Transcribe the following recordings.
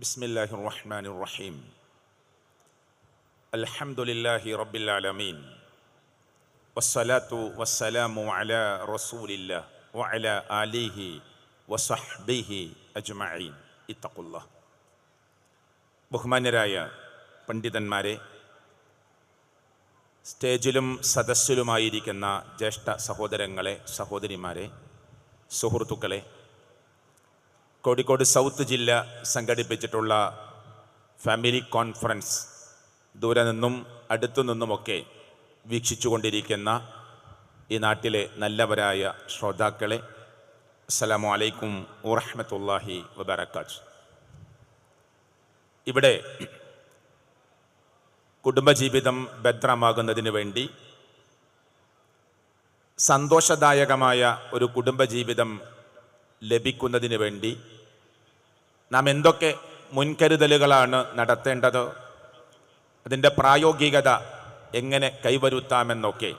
بسم الله الرحمن الرحيم الحمد لله رب العالمين والصلاة والسلام على رسول الله وعلى آله وصحبه أجمعين اتقوا الله ബഹുമാന്യരായ പണ്ഡിതന്മാരെ സ്റ്റേജിലും സദസ്സിലുമായിരിക്കുന്ന ജ്യേഷ്ഠ സഹോദരങ്ങളെ സഹോദരിമാരെ സുഹൃത്തുക്കളെ കോഴിക്കോട് സൗത്ത് ജില്ല സംഘടിപ്പിച്ചിട്ടുള്ള ഫാമിലി കോൺഫറൻസ് ദൂരെ നിന്നും അടുത്തു നിന്നുമൊക്കെ വീക്ഷിച്ചുകൊണ്ടിരിക്കുന്ന ഈ നാട്ടിലെ നല്ലവരായ ശ്രോതാക്കളെ അസ്സലാമു അലൈക്കും വറഹ്മത്തുള്ളാഹി വബറകാത്ത്. ഇവിടെ കുടുംബജീവിതം ഭദ്രമാകുന്നതിന് വേണ്ടി സന്തോഷദായകമായ ഒരു കുടുംബജീവിതം ലഭിക്കുന്നതിന് വേണ്ടി നാം എന്തൊക്കെ മുൻകരുതലുകളാണ് നടത്തേണ്ടത്? അതിന്റെ പ്രായോഗികത എങ്ങനെ കൈവരുത്താമെന്നൊക്കെ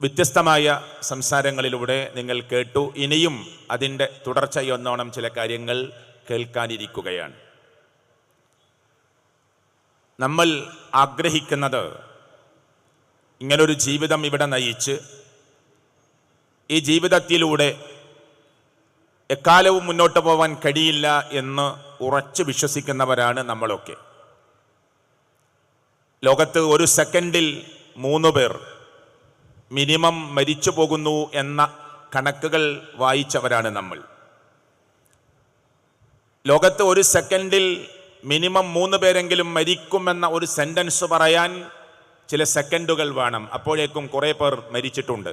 വ്യത്യസ്തമായ സംസാരങ്ങളിലൂടെ നിങ്ങൾ കേട്ടു. ഇനിയും അതിന്റെ തുടർച്ചയൊന്നോണം ചില കാര്യങ്ങൾ കേൾക്കാനിരിക്കുകയാണ്. നമ്മൾ ആഗ്രഹിക്കുന്നത് ഇങ്ങനൊരു ജീവിതം ഇവിടെ നയിച്ച് ഈ ജീവിതത്തിലൂടെ എക്കാലവും മുന്നോട്ട് പോവാൻ കഴിയില്ല എന്ന് ഉറച്ച് വിശ്വസിക്കുന്നവരാണ് നമ്മളൊക്കെ. ലോകത്ത് ഒരു സെക്കൻഡിൽ മൂന്ന് പേർ മിനിമം മരിച്ചു പോകുന്നു എന്ന കണക്കുകൾ വായിച്ചവരാണ് നമ്മൾ. ലോകത്ത് ഒരു സെക്കൻഡിൽ മിനിമം മൂന്ന് പേരെങ്കിലും മരിക്കുമെന്ന ഒരു സെന്റൻസ് പറയാൻ ചില സെക്കൻഡുകൾ വേണം. അപ്പോഴേക്കും കുറേ പേർ മരിച്ചിട്ടുണ്ട്.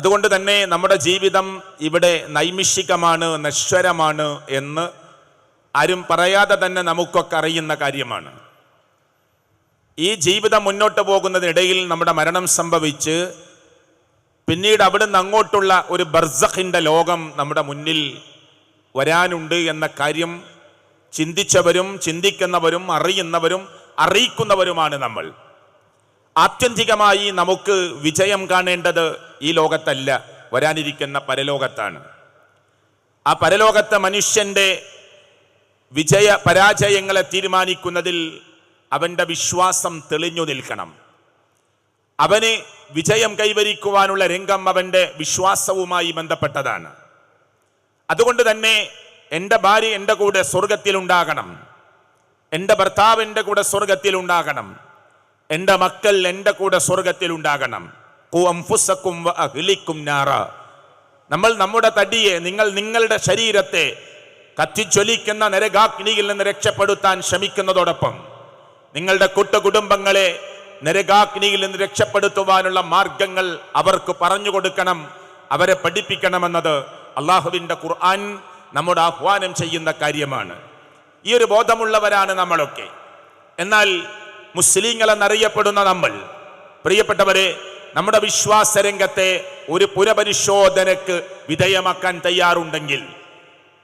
അതുകൊണ്ട് തന്നെ നമ്മുടെ ജീവിതം ഇവിടെ നൈമിഷികമാണ് നശ്വരമാണ് എന്ന് ആരും പറയാതെ തന്നെ നമുക്കൊക്കെ അറിയുന്ന കാര്യമാണ്. ഈ ജീവിതം മുന്നോട്ട് പോകുന്നതിനിടയിൽ നമ്മുടെ മരണം സംഭവിച്ച് പിന്നീട് അവിടുന്ന് അങ്ങോട്ടുള്ള ഒരു ബർസഖിന്റെ ലോകം നമ്മുടെ മുന്നിൽ വരാനുണ്ട് എന്ന കാര്യം ചിന്തിച്ചവരും ചിന്തിക്കുന്നവരും അറിയുന്നവരും അറിയിക്കുന്നവരുമാണ് നമ്മൾ. ആത്യന്തികമായി നമുക്ക് വിജയം കാണേണ്ടത് ഈ ലോകത്തല്ല വരാനിരിക്കുന്ന പരലോകത്താണ്. ആ പരലോകത്തെ മനുഷ്യന്റെ വിജയ പരാജയങ്ങളെ തീരുമാനിക്കുന്നതിൽ അവന്റെ വിശ്വാസം തെളിഞ്ഞു നിൽക്കണം. അവന് വിജയം കൈവരിക്കുവാനുള്ള രംഗം അവന്റെ വിശ്വാസവുമായി ബന്ധപ്പെട്ടതാണ്. അതുകൊണ്ട് തന്നെ എന്റെ ഭാര്യ എന്റെ കൂടെ സ്വർഗത്തിലുണ്ടാകണം എന്റെ ഭർത്താവ് എന്റെ കൂടെ സ്വർഗത്തിലുണ്ടാകണം എന്റെ മക്കൾ എന്റെ കൂടെ സ്വർഗത്തിൽ ഉണ്ടാകണം. കുംഫുസക്കും അഹ്ലിക്കും നാറ. നമ്മൾ നമ്മുടെ തടിയെ നിങ്ങൾ നിങ്ങളുടെ ശരീരത്തെ കത്തിച്ചൊലിക്കുന്ന നരകാഗ്നിയിൽ നിന്ന് രക്ഷപ്പെടുത്താൻ ശ്രമിക്കുന്നതോടൊപ്പം നിങ്ങളുടെ കുട്ടുകുടുംബങ്ങളെ നരകാഗ്നിയിൽ നിന്ന് രക്ഷപ്പെടുത്തുവാനുള്ള മാർഗങ്ങൾ അവർക്ക് പറഞ്ഞു കൊടുക്കണം അവരെ പഠിപ്പിക്കണമെന്നത് അള്ളാഹുവിന്റെ ഖുർആൻ നമ്മുടെ ആഹ്വാനം ചെയ്യുന്ന കാര്യമാണ്. ഈ ഒരു ബോധമുള്ളവരാണ് നമ്മളൊക്കെ. എന്നാൽ മുസ്ലിങ്ങൾ എന്നറിയപ്പെടുന്ന നമ്മൾ. പ്രിയപ്പെട്ടവരെ നമ്മുടെ വിശ്വാസ രംഗത്തെ ഒരു പുനപരിശോധനക്ക് വിധേയമാക്കാൻ തയ്യാറുണ്ടെങ്കിൽ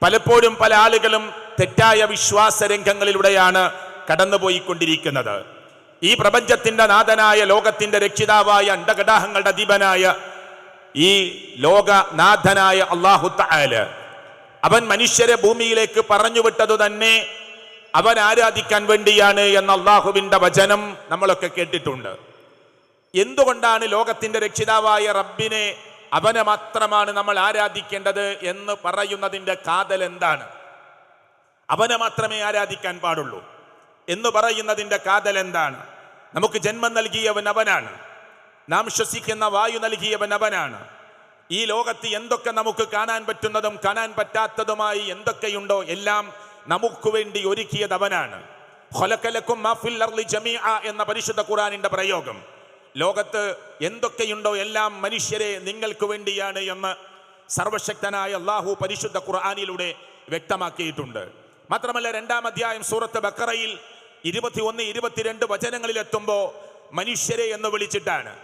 പലപ്പോഴും പല ആളുകളും തെറ്റായ വിശ്വാസ രംഗങ്ങളിലൂടെയാണ് കടന്നുപോയിക്കൊണ്ടിരിക്കുന്നത്. ഈ പ്രപഞ്ചത്തിന്റെ നാഥനായ ലോകത്തിന്റെ രക്ഷിതാവായ അണ്ടഘടാഹങ്ങളുടെ അധീപനായ ഈ ലോകനാഥനായ അള്ളാഹു തആല അവൻ മനുഷ്യരെ ഭൂമിയിലേക്ക് പറഞ്ഞു വിട്ടതു തന്നെ അവൻ ആരാധിക്കാൻ വേണ്ടിയാണ് എന്ന അള്ളാഹുവിന്റെ വചനം നമ്മളൊക്കെ കേട്ടിട്ടുണ്ട്. എന്തുകൊണ്ടാണ് ലോകത്തിന്റെ രക്ഷിതാവായ റബ്ബിനെ അവനെ മാത്രമാണ് നമ്മൾ ആരാധിക്കേണ്ടത് എന്ന് പറയുന്നതിന്റെ കാതൽ എന്താണ്? അവനെ മാത്രമേ ആരാധിക്കാൻ പാടുള്ളൂ. എന്ന് പറയുന്നതിന്റെ കാതൽ എന്താണ്? നമുക്ക് ജന്മം നൽകിയവൻ അവനാണ്. നാം ശ്വസിക്കുന്ന വായു നൽകിയവൻ അവനാണ്. ഈ ലോകത്ത് എന്തൊക്കെ നമുക്ക് കാണാൻ പറ്റുന്നതും കാണാൻ പറ്റാത്തതുമായി എന്തൊക്കെയുണ്ടോ എല്ലാം നമുക്ക് വേണ്ടി ഒരുക്കിയത് അവനാണ് എന്ന പരിശുദ്ധ ഖുറാനിന്റെ പ്രയോഗം. ലോകത്ത് എന്തൊക്കെയുണ്ടോ എല്ലാം മനുഷ്യരെ നിങ്ങൾക്ക് വേണ്ടിയാണ് എന്ന് സർവശക്തനായ അള്ളാഹു പരിശുദ്ധ ഖുർആാനിലൂടെ വ്യക്തമാക്കിയിട്ടുണ്ട്. മാത്രമല്ല രണ്ടാം അധ്യായം സൂറത്ത് ബക്കറയിൽ ഇരുപത്തി ഒന്ന് ഇരുപത്തിരണ്ട് വചനങ്ങളിൽ എത്തുമ്പോൾ മനുഷ്യരെ എന്ന് വിളിച്ചിട്ടാണ്.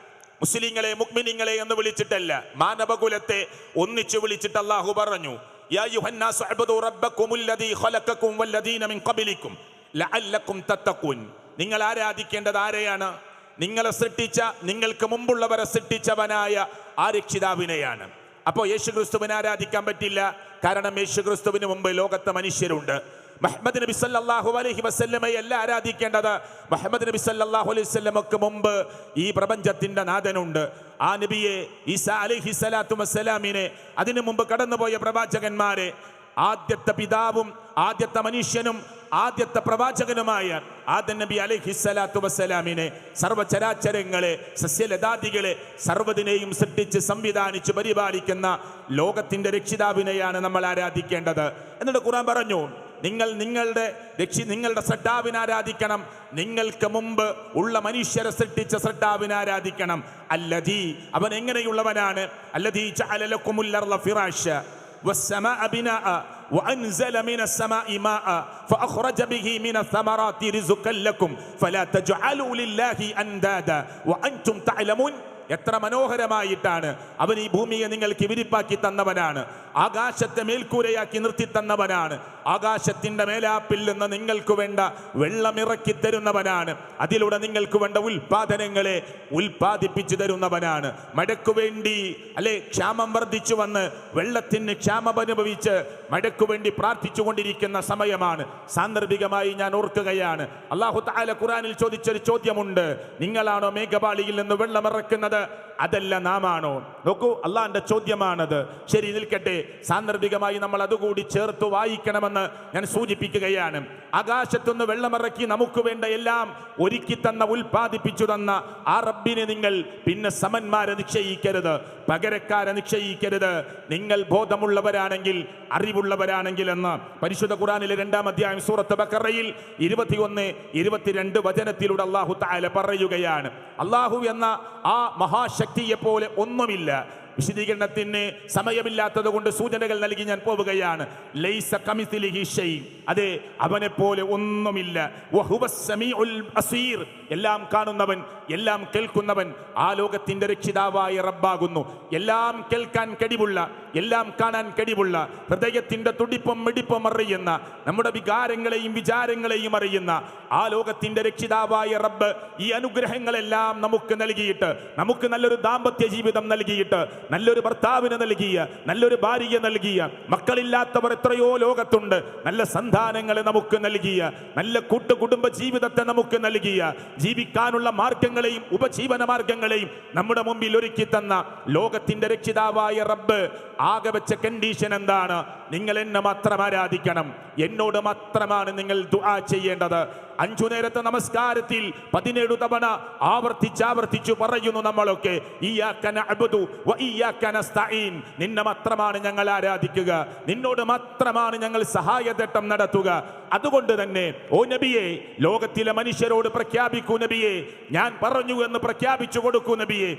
മുസ്ലിങ്ങളെ മുക്മിനിങ്ങളെ എന്ന് വിളിച്ചിട്ടല്ല. മാനവകുലത്തെ ഒന്നിച്ചു വിളിച്ചിട്ട് അള്ളാഹു പറഞ്ഞു യാ اعبدوا ربكم الذي خلقكم والذين من قبلكم لعلكم تتقون നിങ്ങൾ ആരാധിക്കേണ്ടത് ആരെയാണ്? നിങ്ങളെ സൃഷ്ടിച്ച നിങ്ങൾക്ക് മുമ്പുള്ളവരെ സൃഷ്ടിച്ചവനായ ആ രക്ഷിതാവിനെയാണ്. അപ്പോൾ യേശുക്രിസ്തുവിനെ ആരാധിക്കാൻ പറ്റില്ല? കാരണം യേശുക്രിസ്തുവിന് മുമ്പ് ലോകത്തെ മനുഷ്യരുണ്ട്. മുഹമ്മദ് നബി സല്ലാഹു അലഹി വസ്ല്ലമയല്ല ആരാധിക്കേണ്ടത്? മുഹമ്മദ് നബി സല്ലാഹു അലൈഹി വസല്ലമക്ക് മുമ്പ് ഈ പ്രപഞ്ചത്തിന്റെ നാഥനുണ്ട്. ആ നബിയെ ഈസാ അലഹി സ്വലാത്തു വസ്സലാമിനെ അതിനു മുമ്പ് കടന്നുപോയ പ്രവാചകന്മാരെ ആദ്യത്തെ പിതാവും ആദ്യത്തെ മനുഷ്യനും ആദ്യത്തെ പ്രവാചകനുമായ ആദ്യ നബി അലൈഹിസ്സലാത്തു വസ്സലാമിനെ സർവചരാചരങ്ങളെ സസ്യലതാദികളെ സർവതിനെയും സൃഷ്ടിച്ച് സംവിധാനിച്ച് പരിപാലിക്കുന്ന ലോകത്തിന്റെ രക്ഷിതാവിനെയാണ് നമ്മൾ ആരാധിക്കേണ്ടത്. എന്നിട്ട് ഖുർആൻ പറഞ്ഞു നിങ്ങൾ നിങ്ങളുടെ രക്ഷി നിങ്ങളുടെ സട്ടാവിനെ ആരാധിക്കണം നിങ്ങൾക്ക് മുമ്പ് ഉള്ള മനുഷ്യരെ സൃഷ്ടിച്ച സട്ടാവിനെ ആരാധിക്കണം അല്ലതീ അവൻ എങ്ങനെയുള്ളവനാണ് അല്ലതീ ചഅലലക്കുമുല്ലർള ഫിറാശ والسماء بناء وأنزل من السماء ماء فأخرج به من الثمرات رزقا لكم فلا تجعلوا لله أندادا وأنتم تعلمون എത്ര മനോഹരമായിട്ടാണ് അവൻ ഈ ഭൂമിയെ നിങ്ങൾക്ക് വിരിപ്പാക്കി തന്നവനാണ് ആകാശത്തെ മേൽക്കൂരയാക്കി നിർത്തി തന്നവനാണ്. ആകാശത്തിന്റെ മേലാപ്പിൽ നിന്ന് നിങ്ങൾക്ക് വേണ്ട വെള്ളമിറക്കി തരുന്നവനാണ്. അതിലൂടെ നിങ്ങൾക്ക് വേണ്ട ഉൽപാദനങ്ങളെ ഉൽപാദിപ്പിച്ചു തരുന്നവനാണ്. മഴയ്ക്കു വേണ്ടി അല്ലെ ക്ഷാമം വർദ്ധിച്ചു വന്ന് വെള്ളത്തിന് ക്ഷാമം അനുഭവിച്ച് മഴയ്ക്കു വേണ്ടി പ്രാർത്ഥിച്ചുകൊണ്ടിരിക്കുന്ന സമയമാണ്. സാന്ദർഭികമായി ഞാൻ ഓർക്കുകയാണ്. അള്ളാഹു താല ഖുറാനിൽ ചോദിച്ചൊരു ചോദ്യമുണ്ട്. നിങ്ങളാണോ മേഘപാളിയിൽ നിന്ന് വെള്ളമിറക്കുന്നത് അതല്ല നാമാണോ? നോക്കൂ അള്ളാന്റെ ചോദ്യമാണത്. ശരി നിൽക്കട്ടെ. സാന്ദർഭികമായി നമ്മൾ അതുകൂടി ചേർത്ത് വായിക്കണമെന്ന് ഞാൻ സൂചിപ്പിക്കുകയാണ്. ആകാശത്തുനിന്ന് വെള്ളമിറക്കി നമുക്ക് വേണ്ട എല്ലാം ഒരുക്കി തന്ന ഉൽപ്പാദിപ്പിച്ചു തന്ന ആ റബ്ബിനെ നിങ്ങൾ പിന്നെ സമന്മാരെ നിശ്ചയിക്കരുത്. പകരക്കാരെ നിശ്ചയിക്കരുത്. നിങ്ങൾ ബോധമുള്ളവരാണെങ്കിൽ അറിവുള്ളവരാണെങ്കിൽ എന്ന് പരിശുദ്ധ ഖുറാനിലെ രണ്ടാം അധ്യായം സൂറത്ത് ബക്കറയിൽ ഇരുപത്തിയൊന്ന് ഇരുപത്തിരണ്ട് വചനത്തിലൂടെ അള്ളാഹു താല പറയുകയാണ്. അള്ളാഹു എന്ന ആ മഹാശക്തിയെ പോലെ ഒന്നുമില്ല. വിശദീകരണത്തിന് സമയമില്ലാത്തത് കൊണ്ട് സൂചനകൾ നൽകി ഞാൻ പോവുകയാണ്. ലൈസ അതെ അവനെ പോലെ ഒന്നുമില്ല എല്ലാം കാണുന്നവൻ എല്ലാം കേൾക്കുന്നവൻ ആ ലോകത്തിന്റെ രക്ഷിതാവായ റബ്ബാകുന്നു. എല്ലാം കേൾക്കാൻ കഴിവുള്ള എല്ലാം കാണാൻ കഴിവുള്ള ഹൃദയത്തിന്റെ തുടിപ്പും മിടിപ്പും അറിയുന്ന നമ്മുടെ വികാരങ്ങളെയും വിചാരങ്ങളെയും അറിയുന്ന ആ ലോകത്തിന്റെ രക്ഷിതാവായ റബ്ബ് ഈ അനുഗ്രഹങ്ങളെല്ലാം നമുക്ക് നൽകിയിട്ട് നമുക്ക് നല്ലൊരു ദാമ്പത്യ ജീവിതം നൽകിയിട്ട് നല്ലൊരു ഭർത്താവിന് നൽകിയ നല്ലൊരു ഭാര്യയെ നൽകിയ മക്കളില്ലാത്തവർ എത്രയോ ലോകത്തുണ്ട്. നല്ല സന്താനങ്ങളെ നമുക്ക് നൽകിയ നല്ല കൂട്ടുകുടുംബ ജീവിതത്തെ നമുക്ക് നൽകിയ ജീവിക്കാനുള്ള മാർഗങ്ങളെയും ഉപജീവന മാർഗങ്ങളെയും നമ്മുടെ മുമ്പിൽ ഒരുക്കി തന്ന ലോകത്തിന്റെ രക്ഷിതാവായ റബ്ബ് ആകെ വെച്ച കണ്ടീഷൻ എന്താണ്? നിങ്ങൾ എന്നെ മാത്രം ആരാധിക്കണം. എന്നോട് മാത്രമാണ് നിങ്ങൾ ദുആ ചെയ്യേണ്ടത്. അഞ്ചു നേരത്തെ നമസ്കാരത്തിൽ പതിനേഴു തവണ ആവർത്തിച്ചാവർത്തിച്ചു പറയുന്നു നമ്മളൊക്കെ നിന്നെ മാത്രമാണ് ഞങ്ങൾ ആരാധിക്കുക. നിന്നോട് മാത്രമാണ് ഞങ്ങൾ സഹായതട്ടം നടത്തുക. അതുകൊണ്ട് തന്നെ ഓ നബിയെ ലോകത്തിലെ മനുഷ്യരോട് പ്രഖ്യാപിക്കൂ നബിയെ ഞാൻ പറഞ്ഞു എന്ന് പ്രഖ്യാപിച്ചു കൊടുക്കൂ നബിയെ.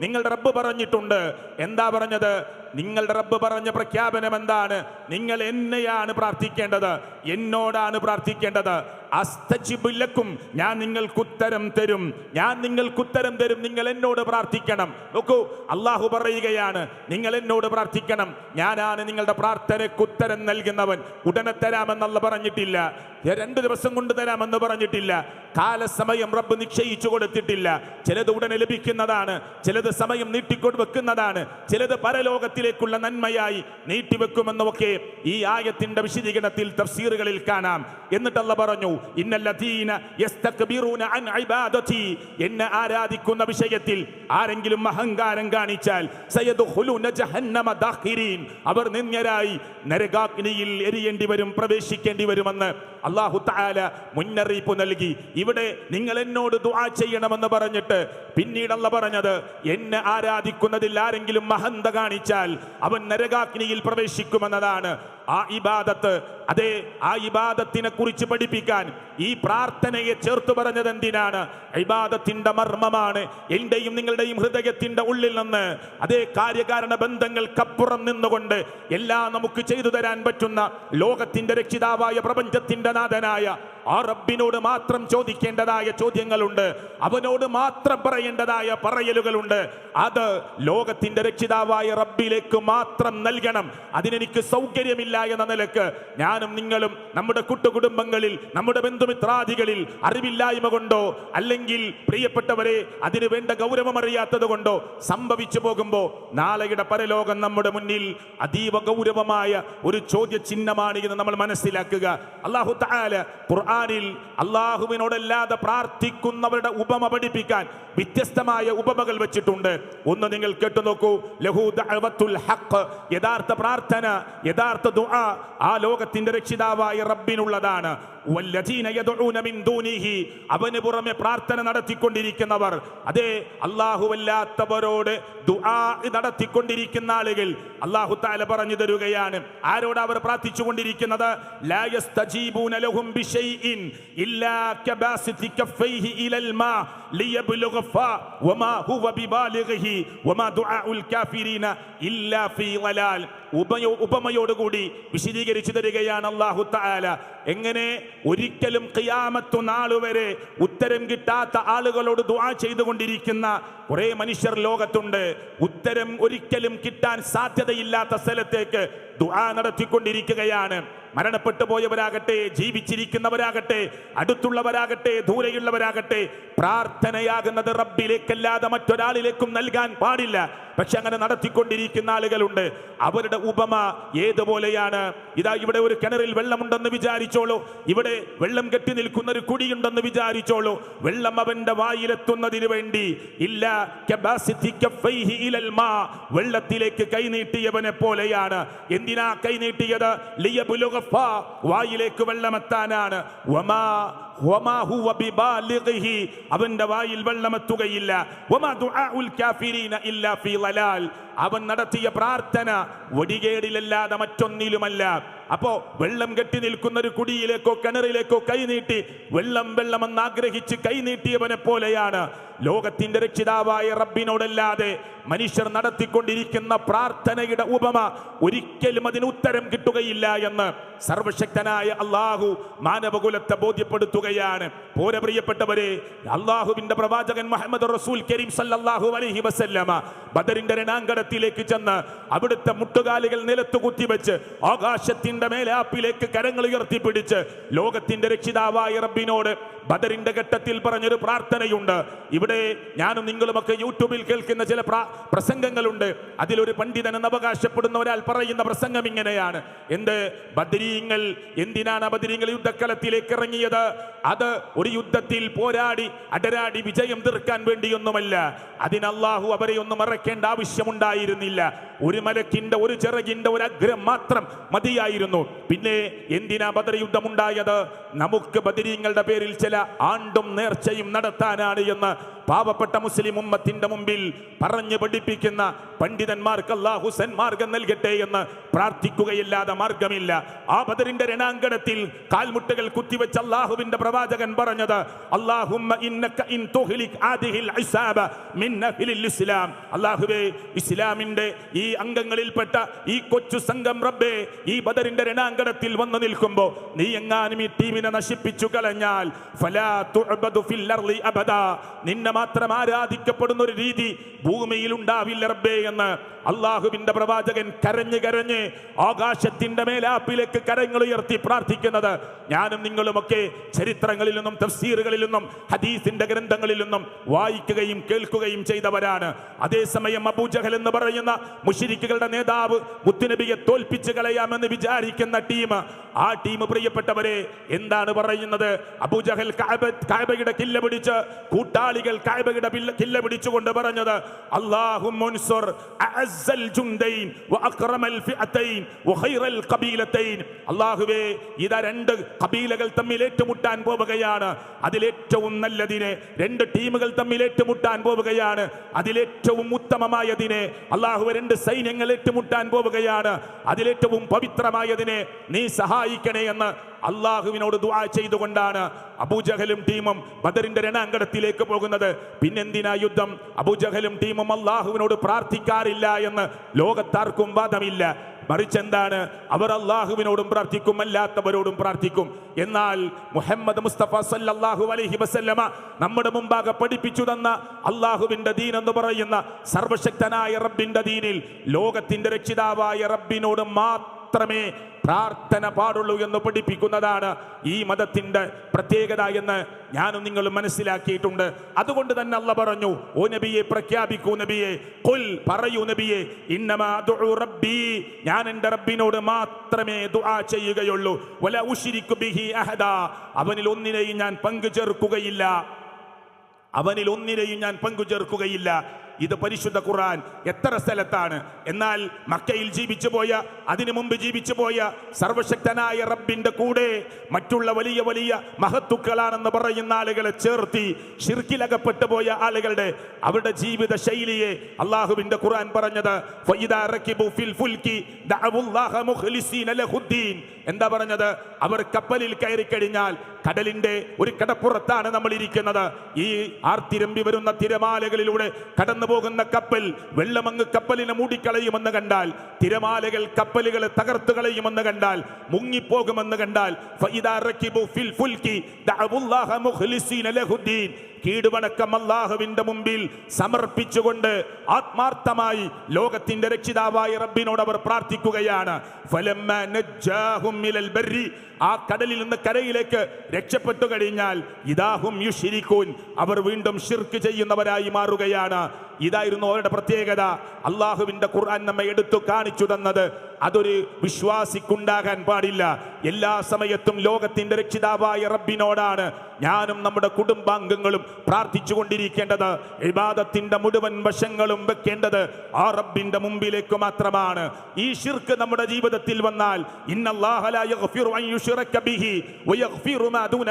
നിങ്ങളുടെ റബ്ബ് പറഞ്ഞിട്ടുണ്ട്. എന്താ പറഞ്ഞത്? നിങ്ങളുടെ റബ്ബ് പറഞ്ഞ പ്രഖ്യാപനം എന്താണ്? നിങ്ങൾ എന്നെയാണ് പ്രാർത്ഥിക്കേണ്ടത്. എന്നോടാണ് പ്രാർത്ഥിക്കേണ്ടത്. അസ്തജിബുലക്കും ഞാൻ നിങ്ങൾക്ക് ഉത്തരം തരും. ഞാൻ നിങ്ങൾക്ക് ഉത്തരം തരും. നിങ്ങൾ എന്നോട് പ്രാർത്ഥിക്കണം. നോക്കൂ അള്ളാഹു പറയുകയാണ് നിങ്ങൾ എന്നോട് പ്രാർത്ഥിക്കണം. ഞാനാണ് നിങ്ങളുടെ പ്രാർത്ഥനയ്ക്ക് ഉത്തരം നൽകുന്നവൻ. ഉടനെ തരാമെന്നല്ല പറഞ്ഞിട്ടില്ല. രണ്ടു രണ്ട് ദിവസം കൊണ്ട് തരാമെന്ന് പറഞ്ഞിട്ടില്ല. കാലസമയം റബ്ബ് നിശ്ചയിച്ചു കൊടുത്തിട്ടില്ല. ചിലത് ഉടനെ ലഭിക്കുന്നതാണ് ചിലത് സമയം നീട്ടിക്കൊണ്ട് വെക്കുന്നതാണ് ചിലത് പരലോകത്തിലേക്കുള്ള നന്മയായി നീട്ടിവെക്കുമെന്നൊക്കെ ഈ ആയത്തിന്റെ വിശദീകരണത്തിൽ തഫ്സീറുകളിൽ കാണാം. എന്നിട്ടല്ല പറഞ്ഞു എന്നെ ആരാധിക്കുന്ന വിഷയത്തിൽ ആരെങ്കിലും അഹങ്കാരം കാണിച്ചാൽ അവർ നിന്ദ്യരായി നരകാഗ്നിയിൽ എരിയേണ്ടി വരും പ്രവേശിക്കേണ്ടി വരുമെന്ന് അള്ളാഹു തആല മുന്നറിയിപ്പ് നൽകി. ഇവിടെ നിങ്ങൾ എന്നോട് ദുആ ചെയ്യണമെന്ന് പറഞ്ഞിട്ട് പിന്നീട് അല്ല പറഞ്ഞത്. എന്നെ ആരാധിക്കുന്നതിൽ ആരെങ്കിലും മഹന്ത കാണിച്ചാൽ അവൻ നരകാഗ്നിയിൽ പ്രവേശിക്കുമെന്നതാണ്. ആ ഇബാദത്ത് അതെ ആ ഇബാദത്തിനെ കുറിച്ച് പഠിപ്പിക്കാൻ ഈ പ്രാർത്ഥനയെ ചേർത്ത് പറഞ്ഞത് എന്തിനാണ്? ഇബാദത്തിന്റെ മർമ്മമാണ്. എന്റെയും നിങ്ങളുടെയും ഹൃദയത്തിന്റെ ഉള്ളിൽ നിന്ന് അതേ കാര്യകാരണ ബന്ധങ്ങൾക്കപ്പുറം നിന്നുകൊണ്ട് എല്ലാം നമുക്ക് ചെയ്തു തരാൻ പറ്റുന്ന ലോകത്തിന്റെ രക്ഷിതാവായ പ്രപഞ്ചത്തിന്റെ നാഥനായ ആ റബ്ബിനോട് മാത്രം ചോദിക്കേണ്ടതായ ചോദ്യങ്ങളുണ്ട്. അവനോട് മാത്രം പറയേണ്ടതായ പറയലുകളുണ്ട്. അത് ലോകത്തിന്റെ രക്ഷിതാവായ റബ്ബിലേക്ക് മാത്രം നൽകണം. അതിനെനിക്ക് സൗകര്യമില്ല എന്ന നിലയ്ക്ക് ഞാനും നിങ്ങളും നമ്മുടെ കുട്ടുകുടുംബങ്ങളിൽ നമ്മുടെ ബന്ധുമിത്രാദികളിൽ അറിവില്ലായ്മ കൊണ്ടോ അല്ലെങ്കിൽ പ്രിയപ്പെട്ടവരെ അതിന് വേണ്ട ഗൗരവം അറിയാത്തത് കൊണ്ടോ സംഭവിച്ചു പോകുമ്പോൾ നാളെയുടെ പരലോകം നമ്മുടെ മുന്നിൽ അതീവ ഗൗരവമായ ഒരു ചോദ്യചിഹ്നമാണ് എന്ന് നമ്മൾ മനസ്സിലാക്കുക. അള്ളാഹു താല ഖുർആനിൽ അള്ളാഹുവിനോടല്ലാതെ പ്രാർത്ഥിക്കുന്നവരുടെ ഉപമ പഠിപ്പിക്കാൻ വ്യത്യസ്തമായ ഉപമകൾ വെച്ചിട്ടുണ്ട്. ഒന്ന് നിങ്ങൾ കേട്ടു നോക്കൂ. ലഹു ദഅവത്തുൽ ഹഖ്. യഥാർത്ഥ പ്രാർത്ഥന യഥാർത്ഥ ദുആ ആ ലോകത്തിന്റെ രക്ഷിതാവായ റബ്ബിനുള്ളതാണ്. അവന് പുറമെ പ്രാർത്ഥന നടത്തിക്കൊണ്ടിരിക്കുന്നവർ. അതെ അല്ലാഹുവല്ലാത്തവരോട് ദുആ നടത്തിക്കൊണ്ടിരിക്കുന്ന ആളുകൾ. അള്ളാഹു താല പറഞ്ഞു തരുകയാണ്. ആരോട് അവർ പ്രാർത്ഥിച്ചു കൊണ്ടിരിക്കുന്നത് ഉപയോ ഉപമയോടുകൂടി വിശദീകരിച്ചു തരികയാണ് അള്ളാഹു താല എങ്ങനെ ഒരിക്കലും കിയാമത്തു നാളുവരെ ഉത്തരം കിട്ടാത്ത ആളുകളോട് ദുആ ചെയ്തുകൊണ്ടിരിക്കുന്ന കുറെ മനുഷ്യർ ലോകത്തുണ്ട്. ഉത്തരം ഒരിക്കലും കിട്ടാൻ സാധ്യതയില്ലാത്ത സ്ഥലത്തേക്ക് ദുആ നടത്തിക്കൊണ്ടിരിക്കുകയാണ്. മരണപ്പെട്ടു പോയവരാകട്ടെ ജീവിച്ചിരിക്കുന്നവരാകട്ടെ അടുത്തുള്ളവരാകട്ടെ ദൂരെയുള്ളവരാകട്ടെ പ്രാർത്ഥനയാകുന്നത് റബ്ബിലേക്കല്ലാതെ മറ്റൊരാളിലേക്കും നൽകാൻ പാടില്ല. പക്ഷെ അങ്ങനെ നടത്തിക്കൊണ്ടിരിക്കുന്ന ആളുകളുണ്ട്. അവരുടെ ഉപമ ഏതുപോലെയാണ്? ഇതാ ഇവിടെ ഒരു കിണറിൽ വെള്ളമുണ്ടെന്ന് വിചാരിച്ചോളൂ. ഇവിടെ വെള്ളം കെട്ടി നിൽക്കുന്ന ഒരു കുടിയുണ്ടെന്ന് വിചാരിച്ചോളൂ. വെള്ളം അവന്റെ വായിലെത്തുന്നതിന് വേണ്ടി. ഇല്ല വെള്ളത്തിലേക്ക് കൈനീട്ടിയവനെ പോലെയാണ്. എന്തിനാ കൈനീട്ടിയത് ലിയബുലുക. വായിലേക്ക് വെള്ളമെത്താനാണ്. അവന്റെ വായിൽ വെള്ളമെത്തുകയില്ല. അവൻ നടത്തിയ പ്രാർത്ഥന ഒടികേടിലല്ലാതെ മറ്റൊന്നിലുമല്ല. അപ്പോ വെള്ളം കെട്ടി നിൽക്കുന്ന ഒരു കുടിയിലേക്കോ കിണറിലേക്കോ കൈനീട്ടി വെള്ളം വെള്ളമെന്ന് ആഗ്രഹിച്ച് കൈനീട്ടിയവനെ പോലെയാണ്. ലോകത്തിന്റെ രക്ഷിതാവായ റബ്ബിനോടല്ലാതെ മനുഷ്യർ നടത്തിക്കൊണ്ടിരിക്കുന്ന പ്രാർത്ഥനയുടെ ഉപമ ഒരിക്കലും അതിന് ഉത്തരം കിട്ടുകയില്ല എന്ന്. സർവശക്തനായ അള്ളാഹു മാനവകുലത്തെ ബോധ്യപ്പെടുത്തുകയാണ്. പോരെ പ്രിയപ്പെട്ടവരെ അള്ളാഹുവിന്റെ പ്രവാചകൻ മുഹമ്മദ് റസൂൽ കരീം സല്ലാഹു അലഹി വസല്ലമ ബദറിന്റെ രണാങ്കണത്തിലേക്ക് ചെന്ന് അവിടുത്തെ മുട്ടുകാലുകൾ നിലത്ത് കുത്തിവെച്ച് ആകാശത്തിന്റെ മേലാപ്പിലേക്ക് കരങ്ങൾ ഉയർത്തിപ്പിടിച്ച് ലോകത്തിന്റെ രക്ഷിതാവായ റബ്ബിനോട് ബദറിന്റെ ഘട്ടത്തിൽ പറഞ്ഞൊരു പ്രാർത്ഥനയുണ്ട്. ഇവിടെ ഞാനും നിങ്ങളുമൊക്കെ യൂട്യൂബിൽ കേൾക്കുന്ന ചില പ്രാ- പ്രസംഗങ്ങളുണ്ട്. അതിലൊരു പണ്ഡിതൻ എന്ന് അവകാശപ്പെടുന്ന ഒരാൾ പറയുന്ന പ്രസംഗം ഇങ്ങനെയാണ്. എന്ത്? ബദരീങ്ങൾ എന്തിനാണ് ബദരീങ്ങൾ യുദ്ധക്കളത്തിലേക്ക് ഇറങ്ങിയത് അത് ഒരു യുദ്ധത്തിൽ പോരാടി അടരാടി വിജയം തീർക്കാൻ വേണ്ടിയൊന്നുമല്ല. അതിന് അവരെ ഒന്നും മറക്കേണ്ട ആവശ്യമുണ്ടായിരുന്നില്ല. ഒരു മലക്കിന്റെ ഒരു ചിറകിന്റെ ഒരു അഗ്രം മാത്രം മതിയായിരുന്നു. പിന്നെ എന്തിനാ ബദർ യുദ്ധമുണ്ടായത്? നമുക്ക് ബദരീങ്ങളുടെ പേരിൽ ചില ആണ്ടും നേർച്ചയും നടത്താനാണ് എന്ന് പാവപ്പെട്ട മുസ്ലിം ഉമ്മത്തിന്റെ മുമ്പിൽ പറഞ്ഞു പഠിപ്പിക്കുന്ന പണ്ഡിതന്മാർക്ക് അല്ലാഹു സന്മാർഗം നൽകട്ടെ എന്ന് പ്രാർത്ഥിക്കുകയില്ലാതെ മാർഗമില്ല. ആ ബദറിന്റെ രണാങ്കണത്തിൽ കാൽമുട്ടുകൾ കുത്തിവെച്ച് അള്ളാഹുവിന്റെ പ്രവാചകൻ പറഞ്ഞത് അള്ളാഹുവേ ഇസ്ലാമിന്റെ ഈ അംഗങ്ങളിൽപ്പെട്ട ഈ കൊച്ചു സംഘം റബ്ബേ ഈ ബദറിന്റെ രണാങ്കണത്തിൽ വന്നു നിൽക്കുമ്പോ നീ എങ്ങാനും ഈ ടീമിനെ നശിപ്പിച്ചു കളഞ്ഞാൽ നിന്നെ മാത്രം ആരാധിക്കപ്പെടുന്ന ഒരു രീതി ഭൂമിയിൽ ഉണ്ടാവില്ല റബ്ബേ എന്ന് അള്ളാഹുവിന്റെ പ്രവാചകൻ കരഞ്ഞ് കരഞ്ഞ് ആകാശത്തിന്റെ മേലാപ്പിലേക്ക് കരങ്ങൾ ഉയർത്തി പ്രാർത്ഥിക്കുന്നത്. ഞാനും നിങ്ങളുമൊക്കെ ചരിത്രങ്ങളിൽ നിന്നും തഫ്സീറുകളിൽ നിന്നും ഹദീസിന്റെ ഗ്രന്ഥങ്ങളിൽ നിന്നും വായിക്കുകയും കേൾക്കുകയും ചെയ്തവരാണ്. അതേസമയം അബൂജഹൽ എന്ന് പറയുന്ന മുഷിരിക്കുകളുടെ നേതാവ് മുത്തുനബിയെ തോൽപ്പിച്ച് കളയാമെന്ന് വിചാരിക്കുന്ന ടീം. ആ ടീം പ്രിയപ്പെട്ടവരെ എന്താണ് പറയുന്നത്? അബൂജഹൽ കഅബയുടെ കില്ല പിടിച്ച് കൂട്ടാളികൾ കഅബയുടെ പില്ല- കില്ല പിടിച്ചുകൊണ്ട് പറഞ്ഞത് ഖബീലതൈൻ. അല്ലാഹുവേ ഇതാ രണ്ട് കബീലകൾ തമ്മിൽ ഏറ്റുമുട്ടാൻ പോവുകയാണ്. അതിലേറ്റവും നല്ലതിനെ രണ്ട് ടീമുകൾ തമ്മിൽ ഏറ്റുമുട്ടാൻ പോവുകയാണ്. അതിലേറ്റവും ഉത്തമമായതിനെ അള്ളാഹു രണ്ട് സൈന്യങ്ങൾ ഏറ്റുമുട്ടാൻ പോവുകയാണ്. അതിലേറ്റവും പവിത്രമായതിനെ നീ സഹായിക്കണേ എന്ന് അള്ളാഹുവിനോട് ദുആ ചെയ്തുകൊണ്ടാണ് അബൂജഹലും ടീമും ബദറിന്റെ രണാങ്കണത്തിലേക്ക് പോകുന്നത്. പിന്നെന്തിനാ യുദ്ധം? അബൂജഹലും ടീമും അള്ളാഹുവിനോട് പ്രാർത്ഥിക്കാറില്ല എന്ന് ലോകത്താർക്കും വാദമില്ല. മറിച്ച് എന്താണ്? അവർ അള്ളാഹുവിനോടും പ്രാർത്ഥിക്കും അല്ലാത്തവരോടും പ്രാർത്ഥിക്കും. എന്നാൽ മുഹമ്മദ് മുസ്തഫ സല്ലാഹു അലഹി വസല്ലമ നമ്മുടെ മുമ്പാകെ പഠിപ്പിച്ചു തന്ന അള്ളാഹുവിന്റെ ദീൻ എന്ന് പറയുന്ന സർവശക്തനായ റബ്ബിന്റെ ദീനിൽ ലോകത്തിന്റെ രക്ഷിതാവായ റബ്ബിനോട് മാത്രമേ പ്രാർത്ഥന പാടുള്ളൂ എന്ന് പഠിപ്പിക്കുന്നതാണ് ഈ മതത്തിന്റെ പ്രത്യേകത എന്ന് ഞാനും നിങ്ങൾ മനസ്സിലാക്കിയിട്ടുണ്ട്. അതുകൊണ്ട് തന്നെ അല്ല പറഞ്ഞു ഓ നബിയെ പ്രഖ്യാപിക്കൂ നബിയെ കൊൽ പറയൂ നബിയെ റബ്ബി ഞാൻ എന്റെ റബ്ബിനോട് മാത്രമേ ദുആ ചെയ്യുകയുള്ളൂ. ബിഹി അഹദ അവനിൽ ഒന്നിനെയും ഞാൻ പങ്കു ചേർക്കുകയില്ല അവനിൽ ഒന്നിനെയും ഞാൻ പങ്കു ചേർക്കുകയില്ല ഇത് പരിശുദ്ധ ഖുർആൻ എത്ര സ്ഥലത്താണ്? എന്നാൽ മക്കയിൽ ജീവിച്ചു പോയ അതിനു മുമ്പ് ജീവിച്ചു പോയ സർവശക്തനായ റബ്ബിന്റെ കൂടെ മറ്റുള്ള വലിയ വലിയ മഹത്തുക്കളാണെന്ന് പറയുന്ന ആളുകളെ ചേർത്തി ഷിർക്കിലകപ്പെട്ടു പോയ ആളുകളുടെ അവരുടെ ജീവിത ശൈലിയെ അള്ളാഹുവിന്റെ ഖുർആൻ പറഞ്ഞത് എന്താ പറഞ്ഞത്? അവർ കപ്പലിൽ കയറി കഴിഞ്ഞാൽ കടലിന്റെ ഒരു കടപ്പുറത്താണ് നമ്മൾ ഇരിക്കുന്നത് ഈ ആർത്തിരമ്പി വരുന്ന തിരമാലകളിലൂടെ കടന്നു പോകുന്ന കപ്പൽ വെള്ളമങ്ങ് കപ്പലിനെ മൂടിക്കളയുമെന്ന് കണ്ടാൽ തിരമാലകൾ കപ്പലുകളെ തകർത്തു കളയുമെന്ന് കണ്ടാൽ മുങ്ങിപ്പോകുമെന്ന് കണ്ടാൽ കീടുവണക്കം അള്ളാഹുവിന്റെ മുമ്പിൽ സമർപ്പിച്ചുകൊണ്ട് ആത്മാർത്ഥമായി ലോകത്തിന്റെ രക്ഷിതാവായ റബ്ബിനോട് അവർ പ്രാർത്ഥിക്കുകയാണ് നജ്ജാഹും ബർരി ആ കടലിൽ നിന്ന് കരയിലേക്ക് രക്ഷപ്പെട്ടു കഴിഞ്ഞാൽ ഇതാഹും യുഷിരിക്കൂൻ അവർ വീണ്ടും ഷിർക്ക് ചെയ്യുന്നവരായി മാറുകയാണ്. ഇതായിരുന്നു അവരുടെ പ്രത്യേകത. അള്ളാഹുവിന്റെ ഖുർആൻ നമ്മെ എടുത്തു കാണിച്ചു തന്നത്. അതൊരു വിശ്വാസിക്കുണ്ടാകാൻ പാടില്ല. എല്ലാ സമയത്തും ലോകത്തിന്റെ രക്ഷിതാവായ റബ്ബിനോടാണ് ഞാനും നമ്മുടെ കുടുംബാംഗങ്ങളും പ്രാർത്ഥിച്ചു കൊണ്ടിരിക്കേണ്ടത് ഇബാദത്തിന്റെ മുഴുവൻ വശങ്ങളും വെക്കേണ്ടത് ആ റബ്ബിന്റെ മുമ്പിലേക്ക് മാത്രമാണ്. ഈ ഷിർക്ക് നമ്മുടെ ജീവിതത്തിൽ വന്നാൽ ഇന്നല്ലാഹ ലാ യഗ്ഫിറു അൻ ബിഹി മാ ദൂന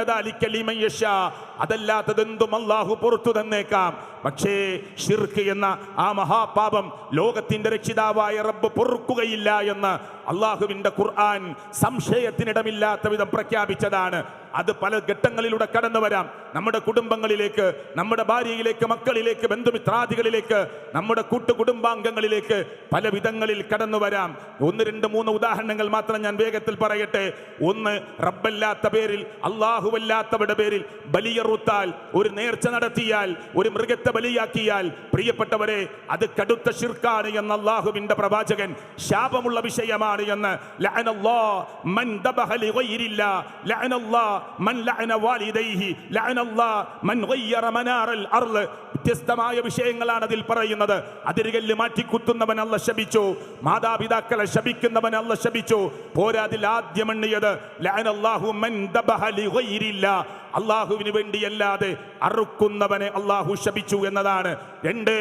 യശാ. അതല്ലാത്തതെന്തും അള്ളാഹു പുറത്തു തന്നേക്കാം. പക്ഷേ ഷിർക്ക് എന്ന ആ മഹാപാപം ലോകത്തിന്റെ രക്ഷിതാവായ റബ്ബ് പൊറുക്കുകയില്ല എന്ന് അള്ളാഹുവിന്റെ ഖുർആൻ സംശയത്തിനിടമില്ലാത്ത വിധം പ്രഖ്യാപിച്ചതാണ്. അത് പല ഘട്ടങ്ങളിലൂടെ കടന്നു വരാം. നമ്മുടെ കുടുംബങ്ങളിലേക്ക് നമ്മുടെ ഭാര്യയിലേക്ക് മക്കളിലേക്ക് ബന്ധുമിത്രാദികളിലേക്ക് നമ്മുടെ കൂട്ടുകുടുംബാംഗങ്ങളിലേക്ക് പല വിധങ്ങളിൽ കടന്നു വരാം. ഒന്ന് രണ്ട് മൂന്ന് ഉദാഹരണങ്ങൾ മാത്രം ഞാൻ വേഗത്തിൽ പറയട്ടെ. ഒന്ന് റബ്ബല്ലാത്ത പേരിൽ അള്ളാഹുവല്ലാത്തവരുടെ പേരിൽ ബലിയറുത്താൽ ഒരു നേർച്ച നടത്തിയാൽ ഒരു മൃഗത്തെ ബലിയാക്കിയാൽ പ്രിയപ്പെട്ടവരെ അത് കടുത്ത ശിർക്കാണ് എന്ന അള്ളാഹുവിന്റെ പ്രവാചകൻ ശാപമുള്ള വിഷയമാണ്. എന്ന്. ലഅനല്ലാ മൻ ദബഹ ലിഗൈരില്ല. ലഅനല്ലാ മൻ ലഅന വാലിദൈഹി. ലഅനല്ലാ മൻ ഗയ്യറ മനാറൽ അർൾ വ്യത്യസ്തമായ വിഷയങ്ങളാണ് അതിൽ പറയുന്നത്. അതിരുകല്ല് മാറ്റി കുത്തുന്നവൻ അല്ല ശപിച്ചു. മാതാപിതാക്കളെ ശപിക്കുന്നവൻ അല്ല ശപിച്ചു. പോരാതിൽ ആദ്യം എണ്ണിയത്. ലഅനല്ലാഹു മൻ ദബഹ ലിഗൈരില്ല. അള്ളാഹുവിന് വേണ്ടിയല്ലാതെ അറുക്കുന്നവനെ അള്ളാഹു ശപിച്ചു എന്നതാണ്. രണ്ട്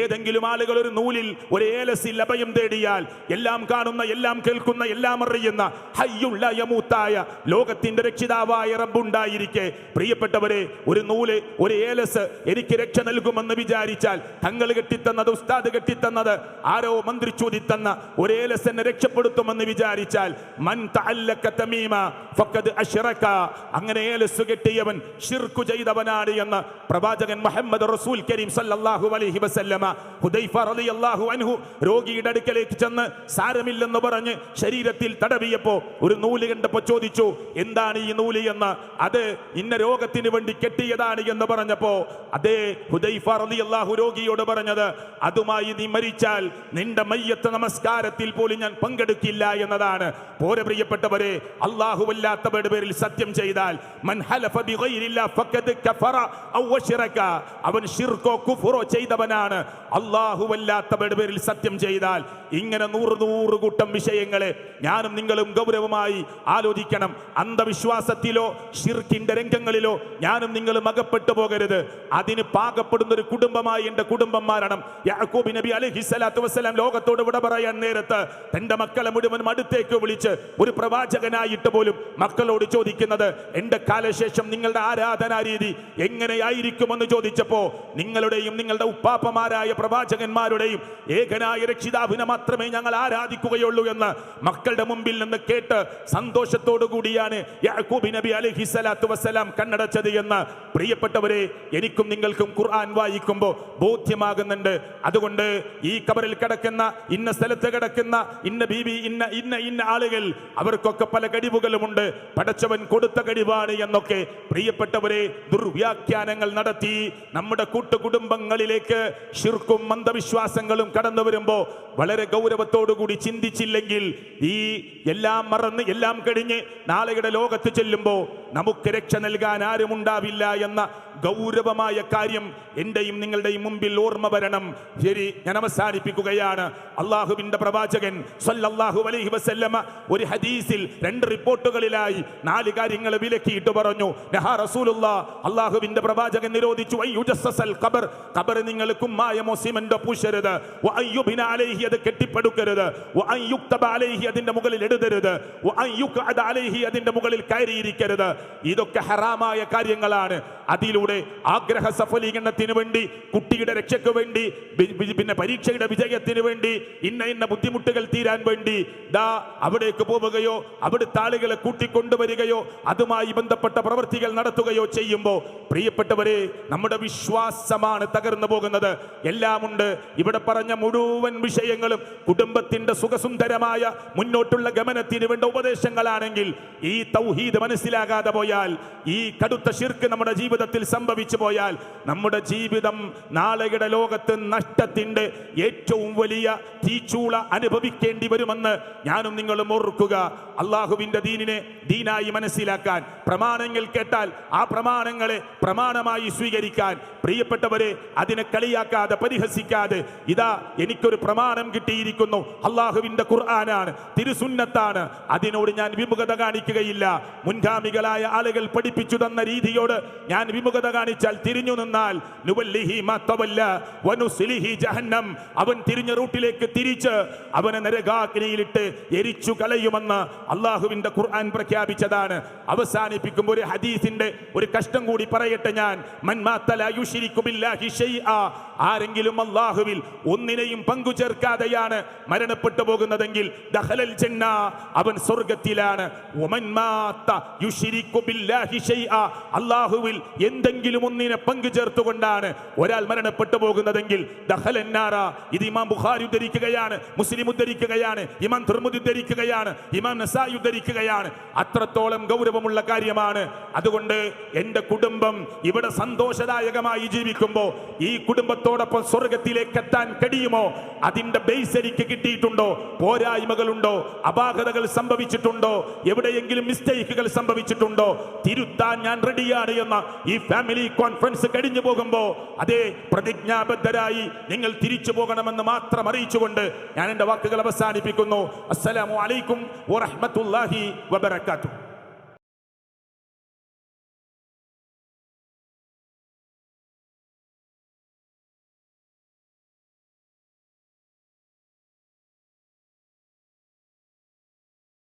ഏതെങ്കിലും ആളുകൾ ഒരു നൂലിൽ ഒരു ഏലസിൽ അഭയം തേടിയാൽ എല്ലാം കാണുന്ന എല്ലാം കേൾക്കുന്ന എല്ലാം അറിയുന്ന ഹയ്യുള്ള യമൂത്തായ ലോകത്തിന്റെ രക്ഷിതാവായ റബ്ബുണ്ടായിരിക്കെ. പ്രിയപ്പെട്ടവരെ ഒരു നൂൽ ഒരു ഏലസ് എനിക്ക് രക്ഷ നൽകുമെന്ന് വിചാരിച്ചാൽ തങ്ങൾ കെട്ടിത്തന്നത് ഉസ്താദ് കെട്ടിത്തന്നത് ആരോ മന്ത്രി ചോദിത്തന്ന ഒരു ഏലസ് എന്നെ രക്ഷപ്പെടുത്തുമെന്ന് വിചാരിച്ചാൽ മൻ തമീമ അങ്ങനെ ഏലസ് കെട്ടിയവൻ ഷിർക്കു ചെയ്തവനാണ് എന്ന് പ്രവാചകൻ മുഹമ്മദ് റസൂൽ കരീം സല്ലല്ലാഹു അലൈഹി വസല്ലമ ഹുദൈഫ റളിയല്ലാഹു അൻഹു രോഗിയുടെ അടുക്കലേക്ക് ചെന്ന് സാരമില്ലെന്ന് പറഞ്ഞ് ശരീരത്തിൽ തടവിയപ്പോ ഒരു നൂൽ കണ്ടപ്പോ ചോദിച്ചു എന്താണ് ഈ നൂൽ എന്ന്? അത് ഇന്ന രോഗത്തിന് വേണ്ടി കെട്ടിയതാണ് എന്ന് പറഞ്ഞപ്പോ അതേ ഹുദൈഫ റളിയല്ലാഹു രോഗിയോട് പറഞ്ഞത് അതുമായി നീ മരിച്ചാൽ നിന്റെ മയ്യത്ത് നമസ്കാരത്തിൽ പോലും ഞാൻ പങ്കെടുക്കില്ല എന്നതാണ്. പോരെ പ്രിയപ്പെട്ടവരെ അല്ലാഹുവല്ലാത്തവരുടെ പേരിൽ സത്യം ചെയ്താൽ മൻ ഹലഫ അവൻ ഷിർക്കോ കുഫറോ ചെയ്തവനാണ്. അള്ളാഹുവല്ലാത്തവരുടെ പേരിൽ സത്യം ചെയ്താൽ ഇങ്ങനെ നൂറ് നൂറ് കൂട്ടം വിഷയങ്ങളെ ഞാനും നിങ്ങളും ഗൗരവമായി ആലോചിക്കണം. അന്ധവിശ്വാസത്തിലോ ഷിർക്കിന്റെ രംഗങ്ങളിലോ ഞാനും നിങ്ങളും അകപ്പെട്ടു പോകരുത്. അതിന് പാകപ്പെടുന്ന ഒരു കുടുംബമായി എന്റെ കുടുംബം മാറണം. യാക്കൂബ് നബി അലൈഹി സ്വലാത്തു വസ്സലാം ലോകത്തോട് വിട പറയാൻ നേരത്ത് തന്റെ മക്കളെ മുഴുവൻ അടുത്തേക്ക് വിളിച്ച് ഒരു പ്രവാചകനായിട്ട് പോലും മക്കളോട് ചോദിക്കുന്നത് എന്റെ കാലശേഷം നിങ്ങളുടെ ആരാധനാ രീതി എങ്ങനെയായിരിക്കുമെന്ന് ചോദിച്ചപ്പോ നിങ്ങളുടെയും നിങ്ങളുടെ ഉപ്പാപ്പമാരായ പ്രവാചകന്മാരുടെയും ഏകനായ രക്ഷിതാവിനെ മാത്രമേ ഞങ്ങൾ ആരാധിക്കുകയുള്ളൂ എന്ന് മക്കളുടെ മുമ്പിൽ നിന്ന് കേട്ട് സന്തോഷത്തോടു കൂടിയാണ് യാക്കൂബി നബി അലഹി സ്വലാത്തു വസ്സലാം കണ്ണടച്ചത് എന്ന്. പ്രിയപ്പെട്ടവരെ എനിക്കും നിങ്ങൾക്കും ഖുർആൻ വായിക്കുമ്പോൾ ബോധ്യമാകുന്നുണ്ട്. അതുകൊണ്ട് ഈ കബറിൽ കിടക്കുന്ന ഇന്ന സ്ഥലത്ത് കിടക്കുന്ന ഇന്ന ബീവി ഇന്ന ഇന്ന ഇന്ന ആളുകൾ അവർക്കൊക്കെ പല കഴിവുകളുമുണ്ട്. പടച്ചവൻ കൊടുത്ത കഴിവാണ് എന്നൊക്കെ പ്രിയപ്പെട്ടവരെ ദുർവ്യാഖ്യാനങ്ങൾ നടത്തി നമ്മുടെ കൂട്ടുകുടുംബങ്ങളിലേക്ക് ശിർക്കും മന്ദവിശ്വാസങ്ങളും കടന്നു വരുമ്പോൾ വളരെ ഗൗരവത്തോടുകൂടി ചിന്തിച്ചില്ലെങ്കിൽ ഈ എല്ലാം മറന്ന് എല്ലാം കഴിഞ്ഞ് നാളെയുടെ ലോകത്ത് ചെല്ലുമ്പോൾ നമുക്ക് രക്ഷ നൽകാൻ ആരുമുണ്ടാവില്ല എന്ന ഗൗരവമായ കാര്യം എന്റെയും നിങ്ങളുടെയും മുമ്പിൽ ഓർമ്മ വരണം. ശരി ഞാൻ അവസാനിപ്പിക്കുകയാണ്. അള്ളാഹുവിന്റെ പ്രവാചകൻ സല്ലല്ലാഹു അലൈഹി വസല്ലമ ഒരു ഹദീസിൽ രണ്ട് റിപ്പോർട്ടുകളിലായി നാല് കാര്യങ്ങൾ വിലക്കിയിട്ട് പറഞ്ഞു. നഹാ റസൂലുള്ള അള്ളാഹുവിന്റെ പ്രവാചകൻ നിരോധിച്ചു ഖബർ. ഖബർ നിങ്ങൾ കുമ്മായമോ സിമന്റോ പൂശരുത്. അലൈഹി അത് കെട്ടിപ്പടുക്കരുത്. അലൈഹി അതിന്റെ മുകളിൽ എഴുതരുത് അലൈഹി അതിന്റെ മുകളിൽ കയറിയിരിക്കരുത്. ഇതൊക്കെ ഹറാമായ കാര്യങ്ങളാണ്. അതിലൂടെ ആഗ്രഹ സഫലീകരണത്തിന് വേണ്ടി കുട്ടിയുടെ രക്ഷയ്ക്ക് വേണ്ടി പിന്നെ പരീക്ഷയുടെ വിജയത്തിന് വേണ്ടി ഇന്ന ഇന്ന ബുദ്ധിമുട്ടുകൾ തീരാൻ വേണ്ടി ദാ അവിടേക്ക് പോവുകയോ അവിടുത്തെ ആളുകളെ കൂട്ടിക്കൊണ്ടുവരികയോ അതുമായി ബന്ധപ്പെട്ട പ്രവൃത്തികൾ നടത്തുകയോ ചെയ്യുമ്പോൾ പ്രിയപ്പെട്ടവരെ നമ്മുടെ വിശ്വാസമാണ് തകർന്നു പോകുന്നത്. എല്ലാമുണ്ട് ഇവിടെ പറഞ്ഞ മുഴുവൻ വിഷയങ്ങളും കുടുംബത്തിന്റെ സുഖസുന്ദരമായ മുന്നോട്ടുള്ള ഗമനത്തിന് വേണ്ട ഉപദേശങ്ങളാണെങ്കിൽ ഈ തൗഹീദ് മനസ്സിലാകാതെ പോയാൽ ഈ കടുത്ത ശിർക്ക് നമ്മുടെ ജീവിതത്തിൽ സംഭവിച്ചു പോയാൽ നമ്മുടെ ജീവിതം നാളെയുടെ ലോകത്ത് നഷ്ടത്തിന്റെ ഏറ്റവും വലിയ തീച്ചൂള അനുഭവിക്കേണ്ടി വരുമെന്ന് ഞാനും നിങ്ങളും ഓർക്കുക. അള്ളാഹുവിന്റെ ദീനിനെ ദീനായി മനസ്സിലാക്കാൻ പ്രമാണങ്ങൾ കേട്ടാൽ ആ പ്രമാണങ്ങളെ പ്രമാണമായി സ്വീകരിക്കാൻ. പ്രിയപ്പെട്ടവരെ അതിനെ കളിയാക്കാതെ പരിഹസിക്കാതെ ഇതാ എനിക്കൊരു പ്രമാണം കിട്ടിയിരിക്കുന്നു. അള്ളാഹുവിന്റെ ഖുർആനാണ് തിരുസുന്നത്താണ്. അതിനോട് ഞാൻ വിമുഖത കാണിക്കുകയില്ല. മുൻഗാമികളായ ആളുകൾ പഠിപ്പിച്ചു തന്ന രീതിയോട് ഞാൻ വിമുഖത കാണിച്ചാൽ തിരിഞ്ഞു നിന്നാൽ അവൻ തിരിഞ്ഞ റൂട്ടിലേക്ക് തിരിച്ച് അവനെ നരകാഗ്നിയിലിട്ട് എരിച്ചു കളയുമെന്ന് അള്ളാഹുവിന്റെ ഖുർആൻ പ്രഖ്യാപിച്ചതാണ്. അവസാനിപ്പിക്കുമ്പോൾ ഒരു ഹദീസിന്റെ ഒരു കഷ്ടം കൂടി പറയട്ടെ ഞാൻ. മൻ മാത്ത ആരെങ്കിലും അള്ളാഹുവിൽ ഒന്നിനെയും പങ്കു ചേർക്കാതെയാണ് മരണപ്പെട്ടു പോകുന്നതെങ്കിൽ ജന്ന അവൻ സ്വർഗത്തിലാണ്. അള്ളാഹുവിൽ എന്തെങ്കിലും ഒന്നിനെ പങ്കു ചേർത്തുകൊണ്ടാണ് ഒരാൾ മരണപ്പെട്ടു പോകുന്നതെങ്കിൽ. ഇത് ഇമാം ബുഖാരി ഉദ്ധരിക്കുകയാണ് മുസ്ലിം ഉദ്ധരിക്കുകയാണ് ഇമാം തുർമുദ് ഉദ്ധരിക്കുകയാണ് ഇമാം നസായി ഉദ്ധരിക്കുകയാണ് അത്രത്തോളം ഗൗരവമുള്ള കാര്യമാണ് അതുകൊണ്ട് എന്റെ കുടുംബം ഇവിടെ സന്തോഷദായകമായി ജീവിക്കുമ്പോൾ ഈ കുടുംബത്തോടൊപ്പം സ്വർഗത്തിലേക്ക് എത്താൻ കഴിയുമോ? അതിന്റെ ബേസ് എനിക്ക് കിട്ടിയിട്ടുണ്ടോ? പോരായ്മകളുണ്ടോ? അപാകതകൾ സംഭവിച്ചിട്ടുണ്ടോ? എവിടെയെങ്കിലും മിസ്റ്റേക്കുകൾ സംഭവിച്ചിട്ടുണ്ടോ? തിരുത്താൻ ഞാൻ റെഡിയാണ് എന്ന ഈ ഫാമിലി കോൺഫറൻസ് കഴിഞ്ഞു പോകുമ്പോൾ അതേ പ്രതിജ്ഞാബദ്ധരായി നിങ്ങൾ തിരിച്ചു പോകണമെന്ന് മാത്രം അറിയിച്ചുകൊണ്ട് ഞാൻ എന്റെ വാക്കുകൾ അവസാനിപ്പിക്കുന്നു. അസ്സലാമു അലൈക്കും വറഹ്മത്തുള്ളാഹി വബറകാതുഹു.